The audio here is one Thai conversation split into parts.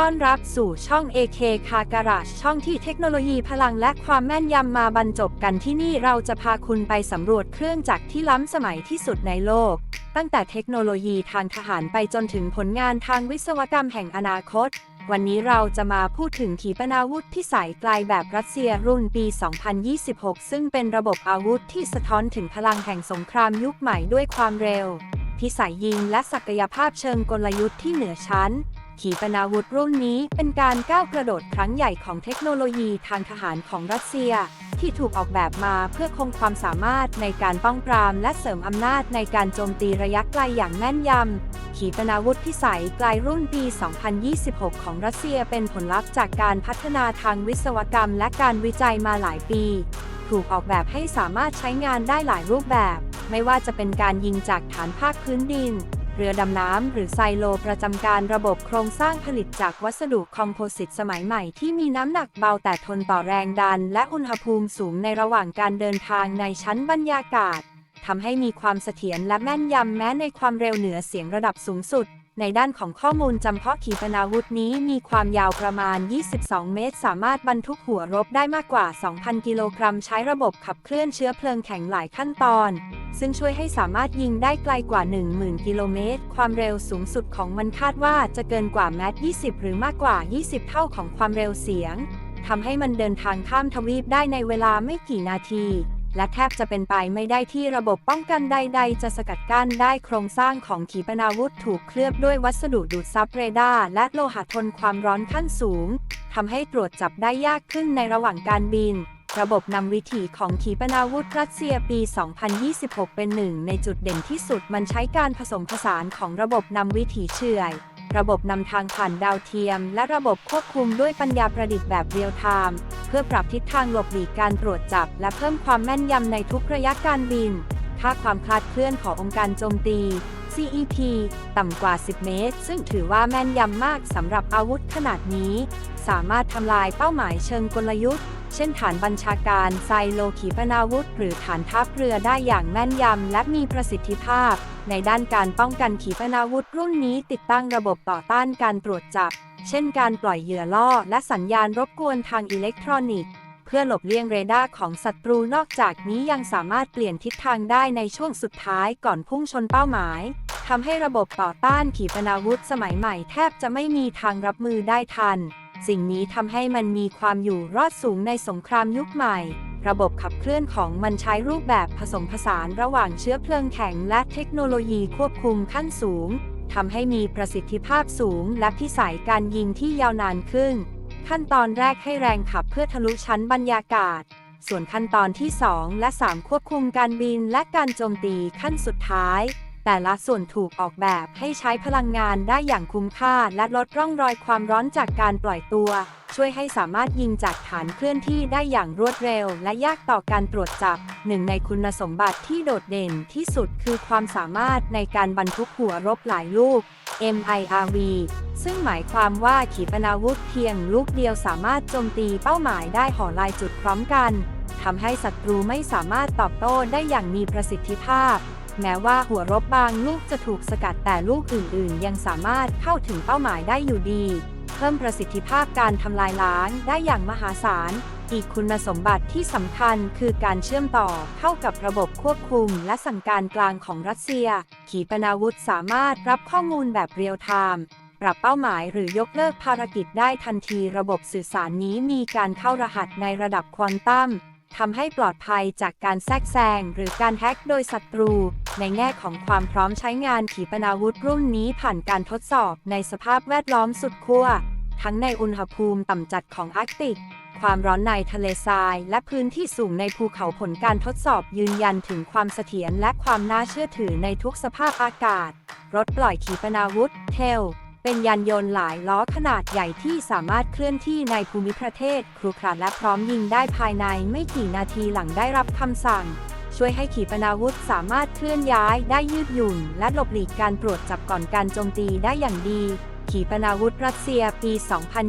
ต้อนรับสู่ช่อง AK คาการาชช่องที่เทคโนโลยีพลังและความแม่นยำมาบรรจบกันที่นี่เราจะพาคุณไปสำรวจเครื่องจักรที่ล้ำสมัยที่สุดในโลก ตั้งแต่เทคโนโลยีทางทหารไปจนถึงผลงานทางวิศวกรรมแห่งอนาคต วันนี้เราจะมาพูดถึงขีปนาวุธพิสัยไกลแบบรัสเซียรุ่นปี 2026 ซึ่งเป็นระบบอาวุธที่สะท้อนถึงพลังแห่งสงครามยุคใหม่ด้วยความเร็ว พิสัยยิงและศักยภาพเชิงกลยุทธ์ที่เหนือชั้น ขีปนาวุธรุ่นนี้เป็นการก้าวกระโดดครั้งใหญ่ของเทคโนโลยีทางทหารของรัสเซีย ที่ถูกออกแบบมาเพื่อคงความสามารถในการป้องปรามและเสริมอำนาจในการโจมตีระยะไกลอย่างแม่นยำ ขีปนาวุธพิสัยไกลรุ่นปี 2026 ของรัสเซียเป็นผลลัพธ์จากการพัฒนาทางวิศวกรรม และการวิจัยมาหลายปี ถูกออกแบบให้สามารถใช้งานได้หลายรูปแบบ ไม่ว่าจะเป็นการยิงจากฐานภาคพื้นดิน เรือดำน้ำหรือไซโลประจำการระบบโครงสร้างผลิตจากวัสดุคอมโพสิตสมัยใหม่ที่มีน้ำหนักเบาแต่ทนต่อแรงดัน และอุณหภูมิสูงในระหว่างการเดินทางในชั้นบรรยากาศทำให้มีความเสถียรและแม่นยำแม้ในความเร็วเหนือเสียงระดับสูงสุด ในด้านของข้อมูลจำเพาะขีปนาวุธนี้มีความยาวประมาณ 22 เมตร สามารถบรรทุกหัวรบได้มากกว่า 2,000 กิโลกรัม ใช้ระบบขับเคลื่อนเชื้อเพลิงแข็งหลายขั้นตอน ซึ่งช่วยให้สามารถยิงได้ไกลกว่า 10,000 กิโลเมตร ความเร็วสูงสุดของมันคาดว่าจะเกินกว่าแมท20 หรือมากกว่า 20 เท่าของความเร็วเสียงทำให้มันเดินทางข้ามทวีปได้ในเวลาไม่กี่นาที และแทบจะเป็นไปไม่ได้ที่ระบบป้องกันใด ๆ จะสกัดกั้นได้โครงสร้างของขีปนาวุธถูกเคลือบด้วยวัสดุดูดซับเรดาร์และโลหะทนความร้อนขั้นสูงทำให้ตรวจจับได้ยากขึ้นในระหว่างการบินระบบนำวิถีของขีปนาวุธรัสเซียปี 2026 เป็นหนึ่งในจุดเด่นที่สุดมันใช้การผสมผสานของระบบนำวิถีเฉื่อย ระบบนำทางผ่านดาวเทียม และระบบควบคุมด้วยปัญญาประดิษฐ์แบบเรียลไทม์ เพื่อปรับทิศทางหลบหลีกการตรวจจับ และเพิ่มความแม่นยำในทุกระยะการบิน ค่าความคลาดเคลื่อนขององค์การโจมตี CEP ต่ำกว่า 10 เมตร ซึ่งถือว่าแม่นยำมากสำหรับอาวุธขนาดนี้ สามารถทำลายเป้าหมายเชิงกลยุทธ์ เช่นฐานบัญชาการไซโลขีปนาวุธ หรือฐานทัพเรือได้อย่างแม่นยำและมีประสิทธิภาพ ในด้านการป้องกันขีปนาวุธรุ่นนี้ติดตั้งระบบต่อต้านการตรวจจับ เช่นการปล่อยเหยื่อล่อและสัญญาณรบกวนทางอิเล็กทรอนิกส์ เพื่อหลบเลี่ยงเรดาร์ของศัตรูนอกจากนี้ยังสามารถเปลี่ยนทิศทางได้ในช่วงสุดท้ายก่อนพุ่งชนเป้าหมายทำให้ระบบต่อต้านขีปนาวุธสมัยใหม่แทบจะไม่มีทางรับมือได้ทัน สิ่งนี้ทำให้มันมีความอยู่รอดสูงในสงครามยุคใหม่ ระบบขับเคลื่อนของมันใช้รูปแบบผสมผสานระหว่างเชื้อเพลิงแข็งและเทคโนโลยีควบคุมขั้นสูง ทำให้มีประสิทธิภาพสูง และพิสัยการยิงที่ยาวนานขึ้น ขั้นตอนแรกให้แรงขับเพื่อทะลุชั้นบรรยากาศ ส่วนขั้นตอนที่ 2 และ 3 ควบคุมการบินและการโจมตีขั้นสุดท้าย แต่ละส่วนถูกออกแบบให้ใช้พลังงานได้อย่างคุ้มค่าและลดร่องรอยความร้อนจากการปล่อยตัว ช่วยให้สามารถยิงจากฐานเคลื่อนที่ได้อย่างรวดเร็ว และยากต่อการตรวจจับ หนึ่งในคุณสมบัติที่โดดเด่นที่สุดคือความสามารถในการบรรทุกหัวรบหลายลูก MIRV ซึ่งหมายความว่าขีปนาวุธเพียงลูกเดียวสามารถโจมตีเป้าหมายได้หอลายจุดพร้อมกันทำให้ศัตรูไม่สามารถตอบโต้ได้อย่างมีประสิทธิภาพ แม้ว่าหัวรบบางลูกจะถูกสกัดแต่ลูกอื่นๆ ยังสามารถเข้าถึงเป้าหมายได้อยู่ดี เพิ่มประสิทธิภาพการทำลายล้างได้อย่างมหาศาล อีกคุณสมบัติที่สำคัญคือการเชื่อมต่อเข้ากับระบบควบคุมและสั่งการกลางของรัสเซีย ขีปนาวุธสามารถรับข้อมูลแบบเรียลไทม์ปรับเป้าหมายหรือยกเลิกภารกิจได้ทันทีระบบสื่อสารนี้มีการเข้ารหัสในระดับควอนตัม ทำให้ปลอดภัยจากการแทรกแซงหรือการแฮ็กโดยศัตรู ในแง่ของความพร้อมใช้งานขีปนาวุธรุ่นนี้ผ่านการทดสอบในสภาพแวดล้อมสุดขั้ว ทั้งในอุณหภูมิต่ำจัดของอาร์กติก ความร้อนในทะเลทราย และพื้นที่สูงในภูเขาผลการทดสอบยืนยันถึงความเสถียรและความน่าเชื่อถือในทุกสภาพอากาศ รถปล่อยขีปนาวุธเทล เป็นยานยนต์หลายล้อขนาดใหญ่ที่สามารถเคลื่อนที่ในภูมิประเทศครุขระและพร้อมยิงได้ภายในไม่กี่นาทีหลังได้รับคำสั่ง ช่วยให้ขีปนาวุธสามารถเคลื่อนย้ายได้ยืดหยุ่น และหลบหลีกการตรวจจับก่อนการโจมตีได้อย่างดี ขีปนาวุธรัสเซียปี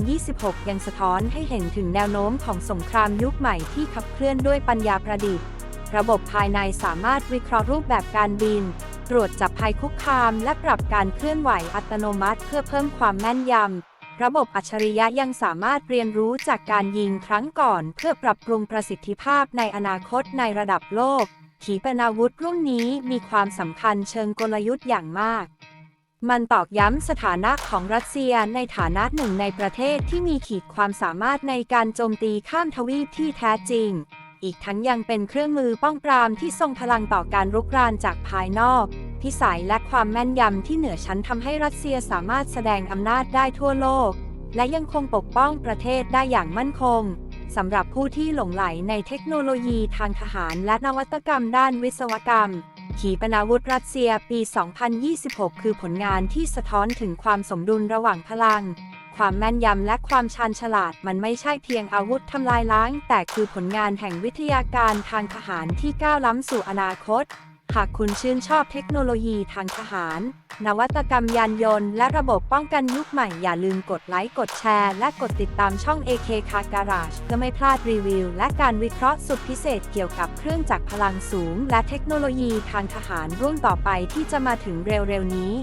2026 ยังสะท้อนให้เห็นถึงแนวโน้มของสงครามยุคใหม่ที่ขับเคลื่อนด้วยปัญญาประดิษฐ์ ระบบภายในสามารถวิเคราะห์รูปแบบการบิน ตรวจจับภัยคุกคาม และปรับการเคลื่อนไหวอัตโนมัติเพื่อเพิ่มความแม่นยำ ระบบอัจฉริยะยังสามารถเรียนรู้จากการยิงครั้งก่อน เพื่อปรับปรุงประสิทธิภาพในอนาคตในระดับโลก ขีปนาวุธรุ่นนี้มีความสำคัญเชิงกลยุทธ์อย่างมาก มันตอกย้ำสถานะของรัสเซียในฐานะหนึ่งในประเทศที่มีขีดความสามารถในการโจมตีข้ามทวีปที่แท้จริง อีกทั้งยังเป็นเครื่องมือป้องปรามที่ทรงพลังต่อการรุกรานจากภายนอก พิสัยและความแม่นยำที่เหนือชั้นทำให้รัสเซียสามารถแสดงอำนาจได้ทั่วโลก และยังคงปกป้องประเทศได้อย่างมั่นคงสำหรับผู้ที่หลงไหลในเทคโนโลยีทางทหารและนวัตกรรมด้านวิศวกรรม ขีปนาวุธรัสเซียปี 2026 คือผลงานที่สะท้อนถึงความสมดุลระหว่างพลัง ความแม่นยำและความชาญฉลาดมันไม่ใช่เพียงอาวุธทำลายล้าง แต่คือผลงานแห่งวิทยาการทางทหารที่ก้าวล้ำสู่อนาคต หากคุณชื่นชอบเทคโนโลยีทางทหาร นวัตกรรมยานยนต์และระบบป้องกันยุคใหม่อย่าลืมกดไลค์กดแชร์ และกดติดตามช่อง AK Car Garage เพื่อไม่พลาดรีวิว และการวิเคราะห์สุดพิเศษเกี่ยวกับเครื่องจักรพลังสูง และเทคโนโลยีทางทหารรุ่นต่อไปที่จะมาถึงเร็วๆนี้